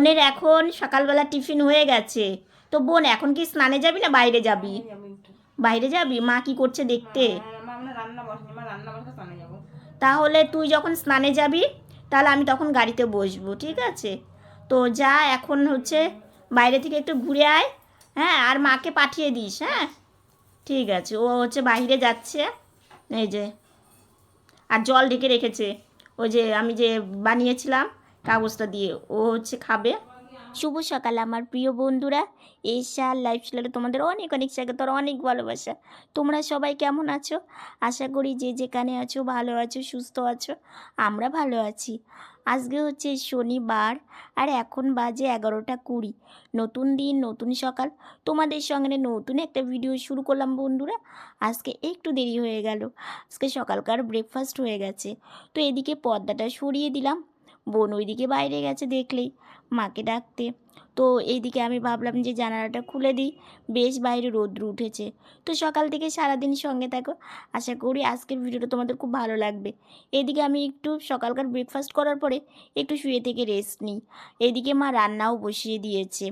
বোনের এখন সকালবেলা টিফিন হয়ে গেছে। তো বোন এখন কি স্নানে যাবি না বাইরে যাবি? বাইরে যাবি? মা কি করছে দেখতে? তাহলে তুই যখন স্নানে যাবি তাহলে আমি তখন গাড়িতে বসবো ঠিক আছে? তো যা এখন হচ্ছে বাইরে থেকে একটু ঘুরে আয় হ্যাঁ? আর মাকে পাঠিয়ে দিস হ্যাঁ? ঠিক আছে ও হচ্ছে বাইরে যাচ্ছে এই যে। আর জল ঢেকে রেখেছে। ওই যে আমি যে বানিয়েছিলাম কাগজটা দিয়ে ও হচ্ছে খাবে। শুভ সকাল আমার প্রিয় বন্ধুরা। এসা লাইফস্টাইলে তোমাদের অনেক অনেক স্বাগত অনেক ভালোবাসা। তোমরা সবাই কেমন আছো? আশা করি যে যেখানে আছো, ভালো আছো, সুস্থ আছো, আমরা ভালো আছি। আজকে হচ্ছে শনিবার আর এখন বাজে এগারোটা কুড়ি। নতুন দিন, নতুন সকাল। তোমাদের সঙ্গে নতুন একটা ভিডিও শুরু করলাম বন্ধুরা। আজকে একটু দেরি হয়ে গেল। আজকে সকালকার ব্রেকফাস্ট হয়ে গেছে। তো এদিকে পর্দাটা সরিয়ে দিলাম। বোন ওইদিকে বাইরে গেছে দেখলেই মাকে ডাকতে। তো এইদিকে আমি ভাবলাম যে জানালাটা খুলে দিই। বেশ বাইরে রোদ্র উঠেছে। তো সকাল থেকে সারাদিন সঙ্গে থাকো। আশা করি আজকের ভিডিওটা তোমাদের খুব ভালো লাগবে। এদিকে আমি একটু সকালকার ব্রেকফাস্ট করার পরে একটু শুয়ে থেকে রেস্ট নিই। এদিকে মা রান্নাও বসিয়ে দিয়েছে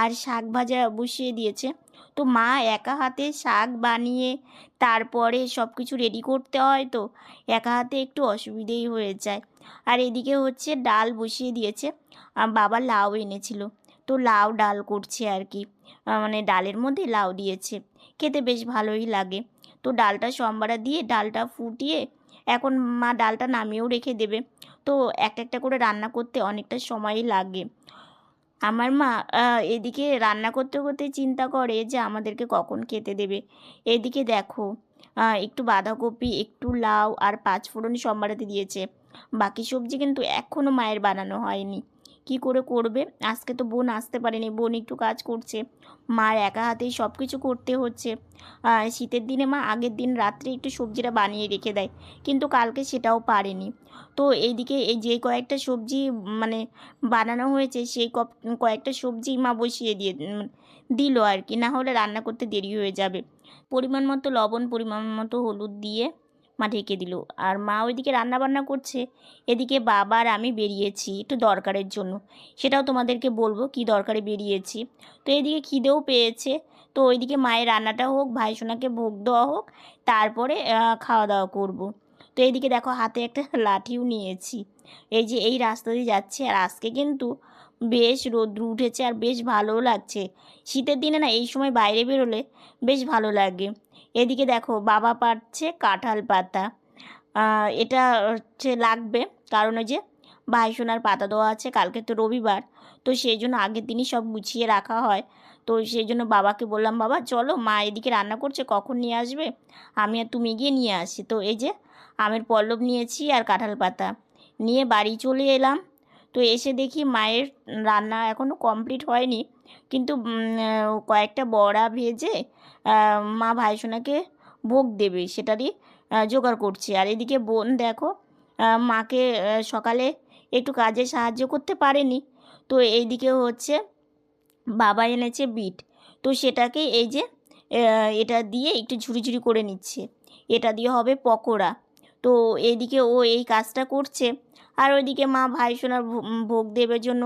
আর শাক ভাজা বসিয়ে দিয়েছে। তো মা একা হাতে শাক বানিয়ে তারপরে সব কিছু রেডি করতে হয় তো একা হাতে একটু অসুবিধেই হয়ে যায়। আর এদিকে হচ্ছে ডাল বসিয়ে দিয়েছে। আর বাবা লাউ এনেছিল। তো লাউ ডাল করছে আর কি। মানে ডালের মধ্যে লাউ দিয়েছে। খেতে বেশ ভালোই লাগে। তো ডালটা সোমবারা দিয়ে ডালটা ফুটিয়ে এখন মা ডালটা নামিয়েও রেখে দেবে। তো একটা একটা করে রান্না করতে অনেকটা সময় লাগে। আমার মা এদিকে রান্না করতে করতে চিন্তা করে যে আমাদেরকে কখন খেতে দেবে। এদিকে দেখো একটু বাঁধাকপি, একটু লাউ আর পাঁচফোড়ন সম্বারাতে দিয়েছে। বাকি সবজি কিন্তু এখনও মায়ের বানানো হয়নি। কি করে করবে? আজকে তো বোন আসতে পারেনি, বোন একটু কাজ করছে। মার একা হাতেই সব কিছু করতে হচ্ছে। শীতের দিনে মা আগের দিন রাত্রে একটু সবজিটা বানিয়ে রেখে দেয়, কিন্তু কালকে সেটাও পারেনি। তো এইদিকে এই যে কয়েকটা সবজি মানে বানানো হয়েছে, সেই কয়েকটা সবজি মা বসিয়ে দিয়ে দিল আর কি। না হলে রান্না করতে দেরি হয়ে যাবে। পরিমাণ মতো লবণ, পরিমাণ মতো হলুদ দিয়ে মা ঢেকে দিল। আর মা ওইদিকে রান্না বান্না করছে। এদিকে বাবা আর আমি বেরিয়েছি একটু দরকারের জন্য। সেটাও তোমাদেরকে বলব কি দরকারে বেরিয়েছি। তো এদিকে খিদেও পেয়েছে। তো ওইদিকে মায়ের রান্নাটা হোক, ভাই সোনাকে ভোগ দেওয়া হোক, তারপরে খাওয়া দাওয়া করব। তো এইদিকে দেখো হাতে একটা লাঠিও নিয়েছি। এই যে এই রাস্তা দিয়ে যাচ্ছে। আর আজকে কিন্তু বেশ রোদ্র উঠেছে আর বেশ ভালোও লাগছে। শীতের দিনে না এই সময় বাইরে বেরোলে বেশ ভালো লাগে। এদিকে দেখো বাবা পাচ্ছে কাঁঠাল পাতা। এটা হচ্ছে লাগবে, কারণ ওই যে ভাইসোনার পাতা দেওয়া আছে, কালকে তো রবিবার, তো সেই জন্য আগের দিনই সব গুছিয়ে রাখা হয়। তো সেই জন্য বাবাকে বললাম, বাবা, চলো, মা এদিকে রান্না করছে, কখন নিয়ে আসবে? আমি আর তুমি গিয়ে নিয়ে আসি। তো এই যে আমের পল্লব নিয়েছি আর কাঁঠাল পাতা। নিয়ে বাড়ি চলে এলাম। তো এসে দেখি মায়ের রান্না এখনও কমপ্লিট হয়নি। কিন্তু কয়েকটা বড়া ভেজে মা ভাইসোনাকে ভোগ দেবে সেটারই জোগাড় করছে। আর এদিকে বোন দেখো মাকে সকালে একটু কাজে সাহায্য করতে পারেনি। তো এইদিকে হচ্ছে, বাবা এনেছে বিট। তো সেটাকে এই যে এটা দিয়ে একটু ঝুড়ি ঝুড়ি করে নিচ্ছে। এটা দিয়ে হবে পকোড়া। তো এইদিকে ও এই কাজটা করছে। আর ওইদিকে মা ভাই সোনার ভোগ দেবের জন্য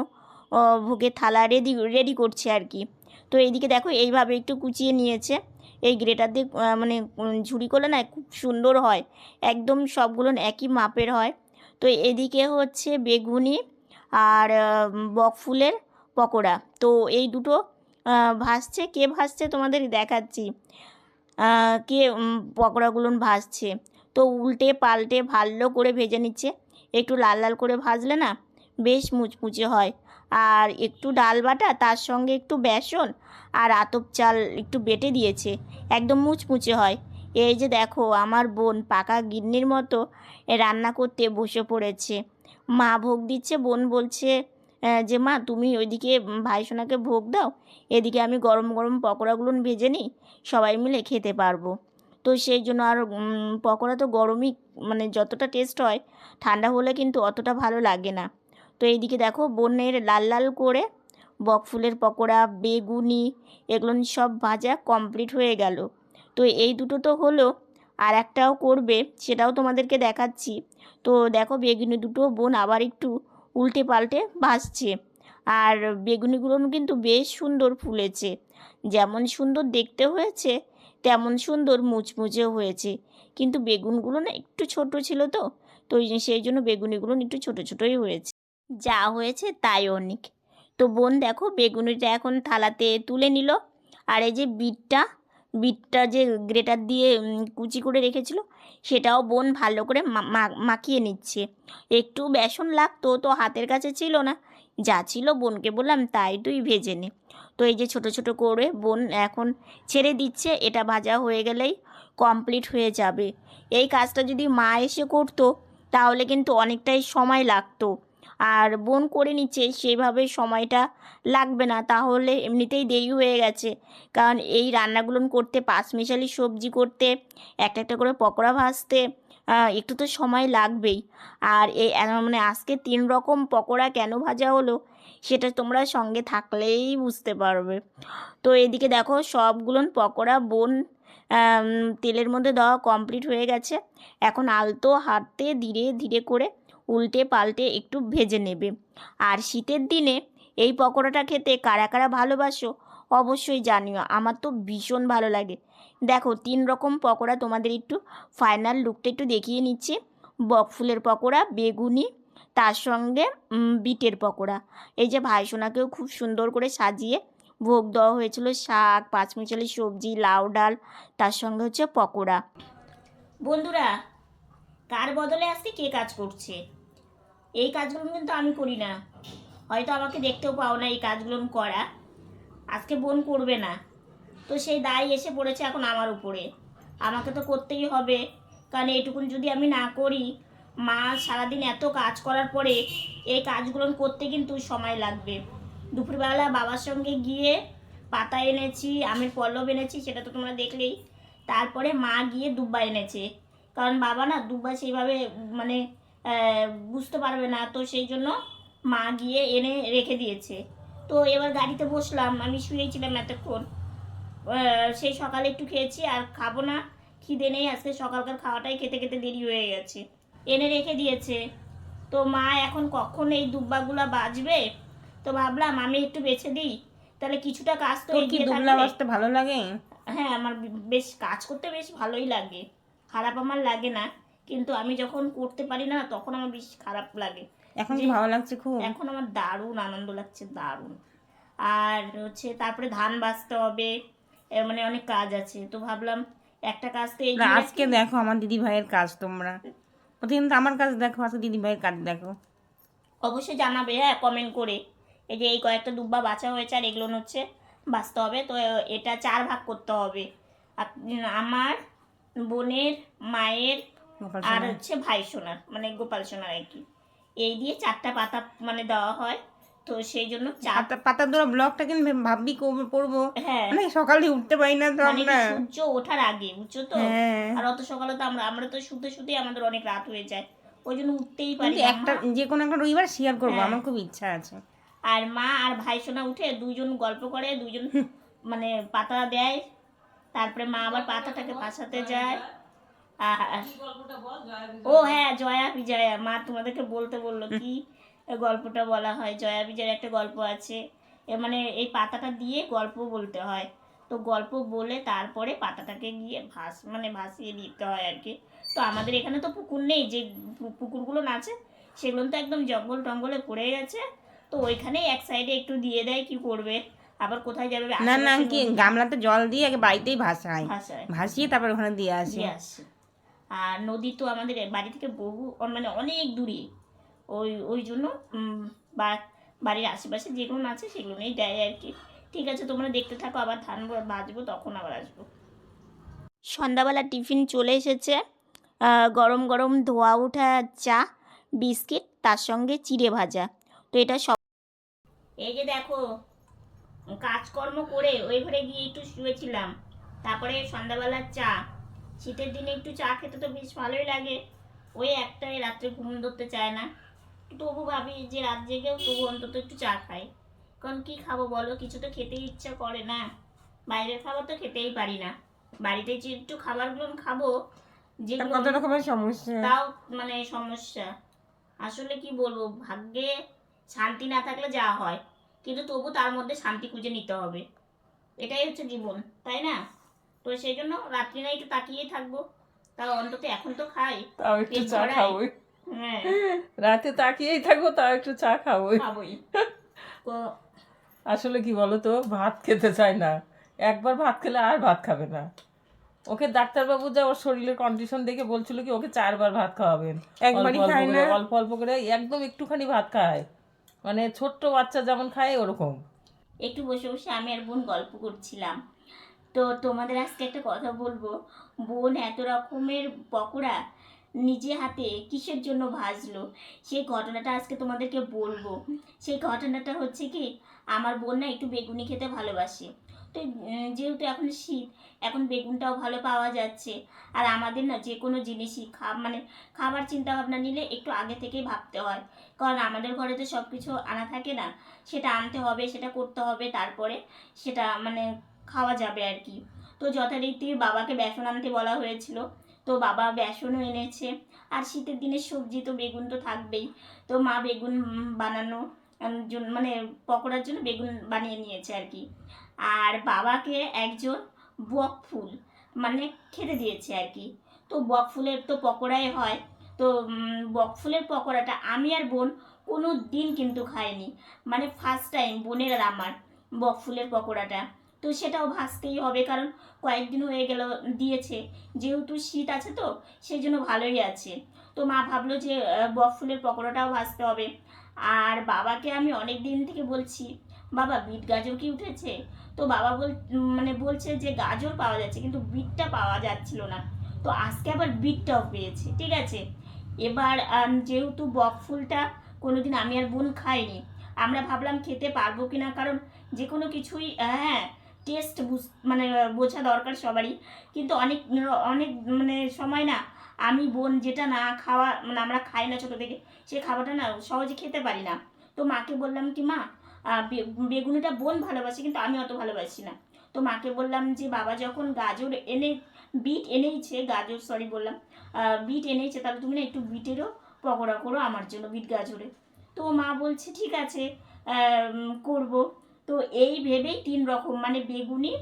ভোগের থালা রেডি রেডি করছে আর কি। তো এইদিকে দেখো, এইভাবে একটু কুচিয়ে নিয়েছে। এই গ্রেটার দিয়ে মানে ঝুড়ি করলে না খুব সুন্দর হয়। একদম সবগুলো একই মাপের হয়। তো এদিকে হচ্ছে বেগুনি আর বকফুলের পকোড়া। তো এই দুটো ভাসছে। কে ভাসছে তোমাদের দেখাচ্ছি। কে পকোড়াগুলো ভাসছে। তো উল্টে পাল্টে ভালো করে ভেজে নিচ্ছে। একটু লাল লাল করে ভাজলে না বেশ মুচমুচে হয়। আর একটু ডাল বাটা তার সঙ্গে একটু বেসন আর আতপ চাল একটু বেটে দিয়েছে। একদম মুচমুচে হয়। এই যে দেখো আমার বোন পাকা গিন্নির মতো রান্না করতে বসে পড়েছে। মা ভোগ দিচ্ছে বোন বলছে যে মা তুমি ওইদিকে উম, ভাইসোনাকে ভোগ দাও এদিকে আমি গরম গরম পকোড়াগুলো ভেজে নিই সবাই মিলে খেতে পারব। তো সেই জন্য আর পকোড়া তো গরমই মানে যতটা টেস্ট হয় ঠান্ডা হলে কিন্তু অতটা ভালো লাগে না। তো এইদিকে দেখো বোনের লাল লাল করে বকফুলের পকোড়া, বেগুনি, এগুলো সব ভাজা কমপ্লিট হয়ে গেল। তো এই দুটো তো হলো, আর একটাও করবে, সেটাও তোমাদেরকে দেখাচ্ছি। তো দেখো বেগুনি দুটো বোন আবার একটু উল্টে পাল্টে ভাসছে আর বেগুনিগুলো কিন্তু বেশ সুন্দর ফুলেছে। যেমন সুন্দর দেখতে হয়েছে, তেমন সুন্দর মুচমুচেও হয়েছে। কিন্তু বেগুনগুলো না একটু ছোট ছিল তো তো সেই জন্য বেগুনিগুলো একটু ছোট ছোটই হয়েছে। যা হয়েছে তাই অনেক। তো বোন দেখো, বেগুনিটা এখন থালাতে তুলে নিল। আর এই যে বিটটা বিটটা যে গ্রেটার দিয়ে কুচি করে রেখেছিল, সেটাও বোন ভালো করে মাখিয়ে নিচ্ছে। একটু বেসন লাগতো তো হাতের কাছে ছিল না। যা ছিল বোনকে বললাম, তাই তুই ভেজে নে। তো এই যে ছোট ছোট করে বোন এখন ছেড়ে দিচ্ছে, এটা ভাজা হয়ে গেলেই কমপ্লিট হয়ে যাবে। এই কাজটা যদি মা এসে করতো, তাহলে কিন্তু অনেকটাই সময় লাগতো। আর বোন করে নিচ্ছে, সেভাবে সময়টা লাগবে না। তাহলে এমনিতেই দেরি হয়ে গেছে। কারণ এই রান্নাগুলো করতে পাঁচমিশালি সবজি করতে, একটা একটা করে পকোড়া ভাজতে একটু তো সময় লাগবেই। আর এই মানে আজকে তিন রকম পকোড়া কেন ভাজা হলো, সেটা তোমরা সঙ্গে থাকলেই বুঝতে পারবে। তো এদিকে দেখো, সবগুলো পকোড়া বোন তেলের মধ্যে দেওয়া কমপ্লিট হয়ে গেছে। এখন আলতো, হাতে, ধীরে ধীরে করে উল্টে পাল্টে একটু ভেজে নেবে। আর শীতের দিনে এই পকোড়াটা খেতে কারা কারা ভালোবাসো অবশ্যই জানিও, আমার তো ভীষণ ভালো লাগে। দেখো, তিন রকম পকোড়া তোমাদের একটু ফাইনাল লুকটা একটু দেখিয়ে নিচ্ছি। বকফুলের পকোড়া, বেগুনি, তার সঙ্গে বিটের পকোড়া। এই যে ভাইসোনাকেও খুব সুন্দর করে সাজিয়ে ভোগ দেওয়া হয়েছিল, শাক, পাঁচমিশালি সবজি, লাউ ডাল, তার সঙ্গে হচ্ছে পকোড়া। বন্ধুরা, কার বদলে আজকে কে কাজ করছে? এই কাজগুলো কিন্তু আমি করি না। হয়তো আমাকে দেখতেও পাও না এই কাজগুলো করা। আজকে বোন করবে না। তো সেই দায় এসে পড়েছে এখন আমার উপরে। আমাকে তো করতেই হবে। কারণ এইটুকুন যদি আমি না করি, মা সারাদিন এত কাজ করার পরে এই কাজগুলো করতে কিন্তু সময় লাগবে। দুপুরবেলা বাবার সঙ্গে গিয়ে পাতা এনেছি, আমের পল্লব এনেছি, সেটা তো তোমরা দেখলেই। তারপরে মা গিয়ে দুব্বা এনেছে। কারণ বাবা না দুব্বা সেইভাবে মানে বুঝতে পারবে না। তো সেই জন্য মা গিয়ে এনে রেখে দিয়েছে। তো এবার গাড়িতে বসলাম। আমি শুয়েছিলাম এতক্ষণ। সেই সকালে একটু খেয়েছি আর খাব না। খিদে নেই। আজকে সকালকার খাওয়াটাই খেতে খেতে দেরি হয়ে গেছে। এনে রেখে দিয়েছে। তো মা এখন কখন এই দুব্বাগুলা বাজবে? তো ভাবলাম আমি একটু বেছে দিই। তাহলে কিছুটা কাজ তো কি দুবলা বাজতে ভালো লাগে? হ্যাঁ আমার বেশ কাজ করতে বেশ ভালোই লাগে। খারাপ আমার লাগে না। কিন্তু আমি যখন করতে পারি না তখন আমার বেশ খারাপ লাগে। এখন কি ভালো লাগছে খুব? এখন আমার দারুণ আনন্দ লাগছে দারুণ। আর হচ্ছে তারপরে ধান বাঁচতে হবে মানে অনেক কাজ আছে। তো ভাবলাম একটা কাজ তো এই আজকে দেখো আমার দিদি ভাইয়ের কাজ তোমরা। প্রতিদিন তো আমার কাজ দেখো আজকে দিদি ভাইয়ের কাজ দেখো। অবশ্যই জানাবে হ্যাঁ কমেন্ট করে। এই যে এই কয়েকটা দুব্বা বাঁচা হয়েছে আর এগুলো হচ্ছে বাঁচতে হবে। তো এটা চার ভাগ করতে হবে। আমার বোনের মায়ের আর হচ্ছে ভাই সোনার মানে গোপাল সোনার আর কি। এই দিয়ে চারটা পাতা মানে দেওয়া হয় তো সেই জন্য চার পাতা দোড়া ব্লগটা কিন্তু ভাববি কবে পড়ব হ্যাঁ। মানে সকালে উঠতে পারি না তো মানে আমরা। সূর্য ওঠার আগে বুঝছ তো? হ্যাঁ। আর অত সকালে তো আমরা আমরা তো শুতে শুতেই আমাদের অনেক রাত হয়ে যায়। ওই জন্য উঠতেই পারি না। একটা। যে কোনো একটা রবিবার শেয়ার করব হ্যাঁ। আমার খুব ইচ্ছা আছে। আর মা আর ভাই সোনা উঠে দুইজন গল্প করে দুইজন মানে পাতা দেয়। তারপরে মা আবার পাতাটাকে পাশাতে যায়। ও হ্যাঁ জয়া বিজয়া। মা তোমাদেরকে বলতে বলল কি গল্পটা বলা হয়। জয়া বিজয়ের একটা গল্প আছে। এ মানে এই পাতাটা দিয়ে গল্প বলতে হয়। তো গল্প বলে তারপরে পাতাটাকে গিয়ে ভাস মানে ভাসিয়ে দিতে হয় আর কি। তো আমাদের এখানে তো পুকুর নেই। যে পুকুরগুলো আছে সেগুলো তো একদম জঙ্গল টঙ্গলে পড়ে গেছে। তো ওইখানেই এক সাইডে একটু দিয়ে দেয় কি করবে? আবার কোথায় যাবে? না না কি গামলাতে জল দিয়ে আগে বাড়িতেই ভাসাই ভাসায়। ভাসিয়ে তারপর ওখানে দিয়ে আসি। দিয়ে আসে। আর নদী তো আমাদের বাড়ি থেকে বহু মানে অনেক দূরে। ওই ওই জন্য বা- বাড়ির আশেপাশে যেগুলো আছে সেগুলো নিয়েই দেয় আর কি। ঠিক আছে, তোমরা দেখতে থাকো, আবার ধান বাজবো তখন আবার আসব। সন্ধ্যাবেলা টিফিন চলে এসেছে। গরম গরম ধোয়া ওঠা চা, বিস্কিট, তার সঙ্গে চিড়ে ভাজা। তো এটা সব এই যে দেখো, কাজকর্ম করে ওই ঘরে গিয়ে একটু শুয়েছিলাম। তারপরে সন্ধ্যাবেলার চা শীতের দিনে একটু চা খেতে তো বেশ ভালোই লাগে। ওই একটাই রাত্রে ঘুম ধরতে চায় না। তবু ভাবি যে রাত জেগেও তবু অন্তত একটু চা খাই। কারণ কি খাব বলো? কিছু তো খেতেই ইচ্ছা করে না। বাইরের খাবার তো খেতেই পারি না। বাড়িতে যে একটু খাবারগুলো খাব যে কত রকমের সমস্যা? তাও মানে সমস্যা। আসলে কি বলব? ভাগ্যে শান্তি না থাকলে যা হয়। কিন্তু তবু তার মধ্যে শান্তি খুঁজে নিতে হবে। এটাই হচ্ছে জীবন তাই না? তো সেই জন্য রাত্রিরা একটু তাকিয়েই থাকব। তাও অন্তত এখন তো খাই তাও একটু চা। খাবোই। হ্যাঁ। রাতে তাকিয়েই থাকব তাও একটু চা খাবোই। খাবোই। তো আসলে কি বলো তো ভাত খেতে চায় না। একবার ভাত খেলে আর ভাত খাবে না। ওকে ডাক্তারবাবু যা ওর শরীরের কন্ডিশন দেখে বলছিল কি ওকে চারবার ভাত খাওয়াবেন। একবারই অল্প অল্প খায় করে, না? অল্প অল্প করে একদম একটুখানি ভাত খায়। মানে ছোট্ট বাচ্চা যেমন খায় ওরকম। একটু বসে বসে আমি আর বোন গল্প করছিলাম। তো তোমাদের আজকে একটা কথা বলব। বোন এত রকমের পকোড়া নিজে হাতে কিসের জন্য ভাজলো? সেই ঘটনাটা আজকে তোমাদেরকে বলব। সেই ঘটনাটা হচ্ছে কি, আমার বোন না একটু বেগুনি খেতে ভালোবাসে। তো যেহেতু এখন শীত, এখন বেগুনটাও ভালো পাওয়া যাচ্ছে। আর আমাদের না যে কোনো জিনিসই খা মানে খাবার চিন্তা ভাবনা নিলে একটু আগে থেকেই ভাবতে হয়। কারণ আমাদের ঘরে তো সব কিছু আনা থাকে না। সেটা আনতে হবে, সেটা করতে হবে, তারপরে সেটা মানে খাওয়া যাবে আর কি। তো যথারীতি বাবাকে বেসন আনতে বলা হয়েছিল। তো বাবা বেসনও এনেছে। আর শীতের দিনের সবজি তো বেগুন তো থাকবেই। তো মা বেগুন বানানো জন্য মানে পকোড়ার জন্য বেগুন বানিয়ে নিয়েছে আর কি। আর বাবাকে একজন বক ফুল মানে খেতে দিয়েছে আর কি। তো বক ফুলের তো পকোড়াই হয়। তো বক ফুলের পকোড়াটা আমি আর বোন কোনো দিন কিন্তু খাইনি। মানে ফার্স্ট টাইম বোনের আর আমার বক ফুলের পকোড়াটা। তো সেটাও ভাজতেই হবে, কারণ কয়েকদিন হয়ে গেল দিয়েছে। যেহেতু শীত আছে তো সেই জন্য ভালোই আছে। তো মা ভাবলো যে বক ফুলের পকোড়াটাও ভাজতে হবে। আর বাবাকে আমি অনেক দিন থেকে বলছি, বাবা, বিট গাজর কি উঠেছে? তো বাবা বল মানে বলছে যে, গাজর পাওয়া যাচ্ছে, কিন্তু বিটটা পাওয়া যাচ্ছিল না। তো আজকে আবার বিটটাও পেয়েছে, ঠিক আছে? এবার যেহেতু বক ফুলটা কোনোদিন আমি আর বোন খাইনি, আমরা ভাবলাম খেতে পারব কিনা, কারণ যে কোনো কিছুই হ্যাঁ টেস্ট বুঝ মানে বোঝা দরকার সবারই। কিন্তু অনেক অনেক মানে সময় না, আমি বোন যেটা না খাওয়া মানে আমরা খাই না ছোটো থেকে, সে খাবারটা না সহজে খেতে পারি না। তো মাকে বললাম কি, মা বেগুনিটা বোন ভালোবাসে, কিন্তু আমি অত ভালোবাসি না। তো মাকে বললাম যে, বাবা যখন গাজর এনে, বিট এনেইছে, গাজর সরি বললাম বিট এনেইছে, তাহলে তুমি না একটু বিটেরও পকোড়া করো আমার জন্য, বিট গাজরে তো মা বলছে, ঠিক আছে করব। তো এই ভেবেই তিন রকম মানে বেগুনি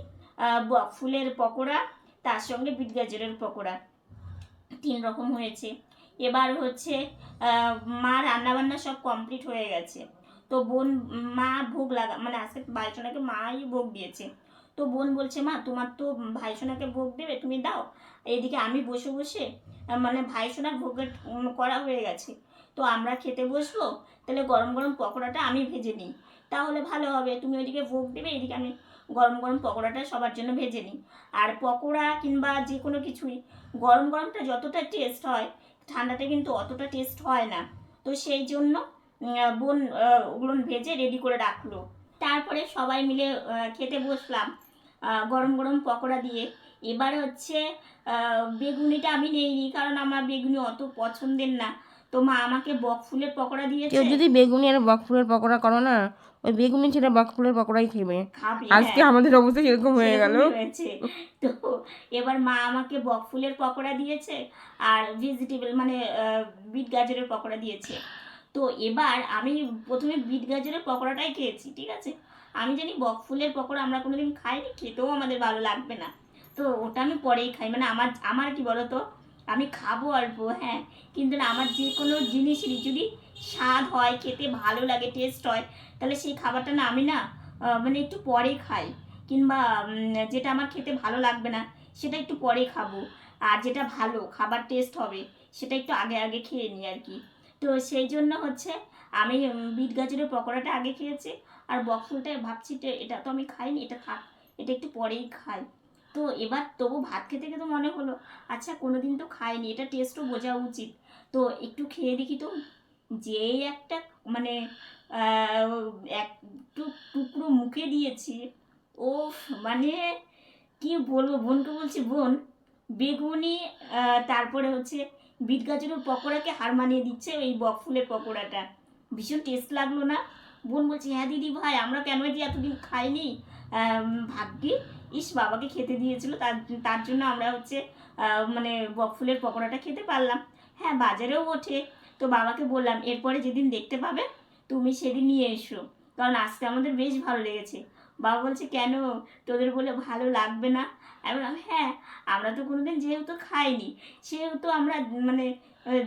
ফুলের পকোড়া তার সঙ্গে বিট গাজরের পকোড়া তিন রকম হয়েছে। এবার হচ্ছে মা রান্নাবান্না সব কমপ্লিট হয়ে গেছে। তো বোন মা ভোগ লাগা মানে আজকে ভাইসোনাকে মাই ভোগ দিয়েছে। তো বোন বলছে মা তোমার তো ভাইসোনাকে ভোগ দেবে তুমি দাও। এদিকে আমি বসে বসে মানে ভাইসোনার উম, করা হয়ে গেছে। তো আমরা খেতে বসবো তাহলে গরম গরম পকোড়াটা আমি ভেজে নিই। তাহলে ভালো হবে। তুমি ওইদিকে ভোগ দেবে, এদিকে আমি গরম গরম পকোড়াটা সবার জন্য ভেজে নিই। আর পকোড়া কিংবা যে কোনো কিছুই, গরম গরমটা যতটা টেস্ট হয়, ঠান্ডাতে কিন্তু অতটা টেস্ট হয় না। তো সেই জন্য বোন ওগুলো ভেজে রেডি করে রাখল। তারপরে সবাই মিলে খেতে বসলাম গরম গরম পকোড়া দিয়ে। এবার হচ্ছে বেগুনিটা আমি নেইনি, কারণ আমার বেগুনি অত পছন্দের না। তো মা আমাকে বক ফুলের পকোড়া দিয়েছে? কেউ যদি বেগুনি আর বকফুলের পকোড়া করো না ওই বেগুনি ছেড়ে বকফুলের পকোড়াই খেবে। আজকে হ্যাঁ। আমাদের অবস্থা সেরকম হয়ে গেল। তো এবার মা আমাকে বক ফুলের পকোড়া দিয়েছে আর ভেজিটেবল মানে বিট গাজরের পকোড়া দিয়েছে। তো এবার আমি প্রথমে বিট গাজরের পকোড়াটাই খেয়েছি ঠিক আছে? আমি জানি বক ফুলের পকোড়া আমরা কোনোদিন খাইনি খেতেও আমাদের ভালো লাগবে না। তো ওটা আমি পরেই খাই। মানে আমার আমার কি বলো তো আমি খাব অল্প হ্যাঁ। কিন্তু না, আমার যে কোনো জিনিসেরই যদি স্বাদ হয়, খেতে ভালো লাগে টেস্ট হয়, তাহলে সেই খাবারটা না আমি না মানে একটু পরে খাই। কিংবা যেটা আমার খেতে ভালো লাগবে না, সেটা একটু পরে খাব। আর যেটা ভালো, খাবার টেস্ট হবে, সেটা একটু আগে আগে খেয়ে নিই আর কি। তো সেই জন্য হচ্ছে, আমি বিট গাজরের পকোড়াটা আগে খেয়েছি, আর বকফুলটা ভাবছি এটা তো আমি খাইনি, এটা থাক, এটা একটু পরেই খাই। তো এবার তবু ভাত খেতে খেতে মনে হলো আচ্ছা কোনোদিন তো খাইনি, এটা টেস্টও বোঝা উচিত। তো একটু খেয়ে দেখি তো, যেই একটা মানে একটু টুকরো মুখে দিয়েছি ও মানে কি বলব, বোনকে বলছি, বোন, বেগুনি তারপরে হচ্ছে বিট গাজরের পকোড়াকে হার মানিয়ে দিচ্ছে ওই বকফুলের পকোড়াটা। ভীষণ টেস্ট লাগল না। বোন বলছে হ্যাঁ দিদি ভাই, আমরা কেন যে এতদিন খাইনি? ভাগ্যি ইস, বাবাকে খেতে দিয়েছিল, তার তার জন্য আমরা হচ্ছে মানে বকফুলের পকোড়াটা খেতে পারলাম। হ্যাঁ বাজারেও ওঠে। তো বাবাকে বললাম, এরপরে যেদিন দেখতে পাবে, তুমি সেদিন নিয়ে এসো। কারণ আজকে আমাদের বেশ ভালো লেগেছে। বাবা বলছে, কেন? তোদের বলে ভালো লাগবে না? আমি বললাম হ্যাঁ আমরা তো কোনোদিন যেহেতু খাইনি, সেহেতু আমরা মানে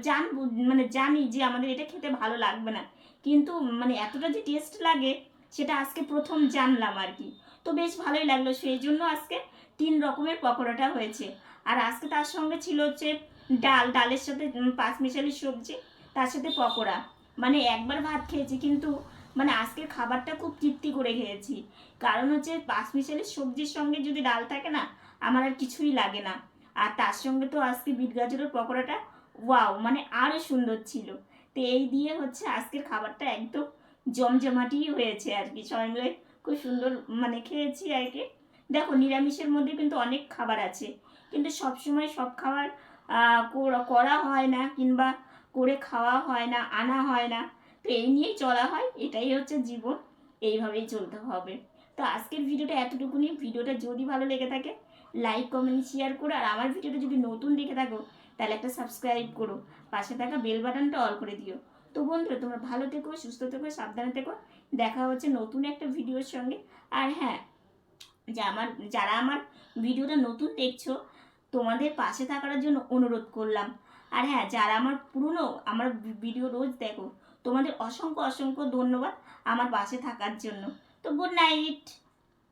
জান মানে জানি যে আমাদের এটা খেতে ভালো লাগবে না। কিন্তু মানে এতটা যে টেস্ট লাগে, সেটা আজকে প্রথম জানলাম আর কি। তো বেশ ভালোই লাগল। সেই জন্য আজকে তিন রকমের পকোড়াটা হয়েছে। আর আজকে তার সঙ্গে ছিল হচ্ছে ডাল, ডালের সাথে পাঁচমিশালি সবজি, তার সাথে পকোড়া। মানে একবার ভাত খেয়েছি কিন্তু মানে আজকের খাবারটা খুব তৃপ্তি করে খেয়েছি। কারণ হচ্ছে পাঁচমিশালি সবজির সঙ্গে যদি ডাল থাকে না, আমার আর কিছুই লাগে না। আর তার সঙ্গে তো আজকে বিট গাজরের পকোড়াটা, ওয়াও মানে আরও সুন্দর ছিল। তো এই দিয়ে হচ্ছে আজকের খাবারটা একদম জমজমাটি হয়েছে আর কি। সবাই মিলে খুব সুন্দর মানে খেয়েছি আর কি। দেখো, নিরামিষের মধ্যে কিন্তু অনেক খাবার আছে। কিন্তু সব সময় সব খাবার করা- করা হয় না কিংবা করে খাওয়া হয় না, আনা হয় না। তো এই নিয়েই চলা হয়, এটাই হচ্ছে জীবন, এইভাবেই চলতে হবে। তো আজকের ভিডিওটা এতটুকুনি। ভিডিওটা যদি ভালো লেগে থাকে লাইক কমেন্ট শেয়ার করো। আর আমার ভিডিওটা যদি নতুন দেখে থাকো, তাহলে একটা সাবস্ক্রাইব করো। পাশে থাকা বেল বাটনটা অল করে দিও। তো বন্ধুরা, তোমরা ভালো থেকো, সুস্থ থেকো, সাবধানে থেকো। দেখা হচ্ছে নতুন একটা ভিডিওর সঙ্গে। আর হ্যাঁ যা আমার, যারা আমার ভিডিওটা নতুন দেখছ, তোমাদের পাশে থাকার জন্য অনুরোধ করলাম। আর হ্যাঁ যারা আমার পুরনো, আমার ভিডিও রোজ দেখো, তোমাদের অসংখ্য অসংখ্য ধন্যবাদ আমার পাশে থাকার জন্য। তো গুড নাইট